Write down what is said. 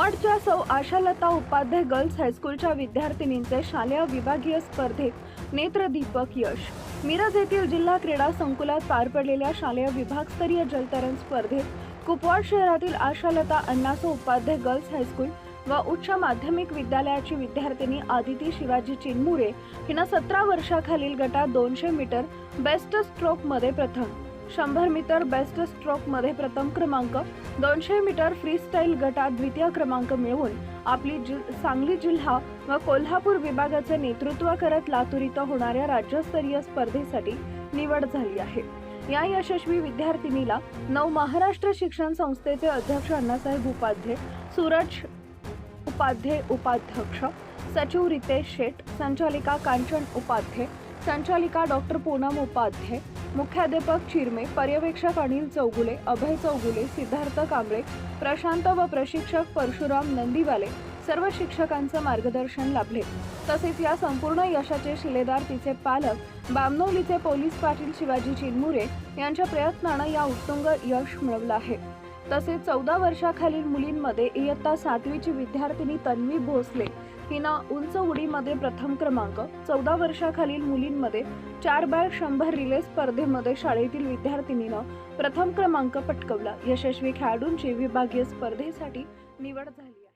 Ashalata Upadhyay girls हायस्कूलच्या विद्यार्थिनींचे शालेय विभागीय स्पर्धेत नेत्रदीपक यश. मिरज येथील जिल्हा क्रीडा संकुलात पार पडलेल्या शालेय विभागस्तरीय जलतरण स्पर्धेत कुपवाड शहरातील Ashalata Annaso Upadhyay girls high school व उच्च माध्यमिक विद्यालयाची विद्यार्थिनी आदिती शिवाजी चिनमुरे हिनं सतरा वर्षाखालील गटात दोनशे मीटर बेस्ट स्ट्रोकमध्ये प्रथम शंभर मीटर बेस्ट स्ट्रोकमध्ये प्रथम क्रमांक दोनशे मीटर फ्रीस्टाईल गटात द्वितीय क्रमांक मिळवून आपली जि सांगली जिल्हा व कोल्हापूर विभागाचे नेतृत्व करत लातूर इथं होणाऱ्या राज्यस्तरीय स्पर्धेसाठी निवड झाली आहे. या यशस्वी विद्यार्थिनीला नव महाराष्ट्र शिक्षण संस्थेचे अध्यक्ष अण्णासाहेब उपाध्ये सूरज उपाध्ये उपाध्यक्ष सचिव रितेश शेठ संचालिका कांचन उपाध्ये संचालिका डॉक्टर पूनम उपाध्ये मुख्याध्यापक चिरमे पर्यवेक्षक अनिल चौगुले अभय चौगुले सिद्धार्थ कांबळे प्रशांत व प्रशिक्षक परशुराम नंदीवाले सर्व शिक्षकांचं मार्गदर्शन लाभले. तसेच या संपूर्ण यशाचे शिलेदार तिचे पालक बामनोलीचे पोलीस पाटील शिवाजी चिनमुरे यांच्या प्रयत्नानं या उत्तुंग यश मिळवलं आहे. तसेच चौदा वर्षाखालील मुलींमध्ये इयत्ता सातवीची विद्यार्थिनी तन्वी भोसले हिनं उंच उडीमध्ये प्रथम क्रमांक चौदा वर्षाखालील मुलींमध्ये चार बाय शंभर रिले स्पर्धेमध्ये शाळेतील विद्यार्थिनीनं प्रथम क्रमांक पटकवला. यशस्वी खेळाडूंची विभागीय स्पर्धेसाठी निवड झाली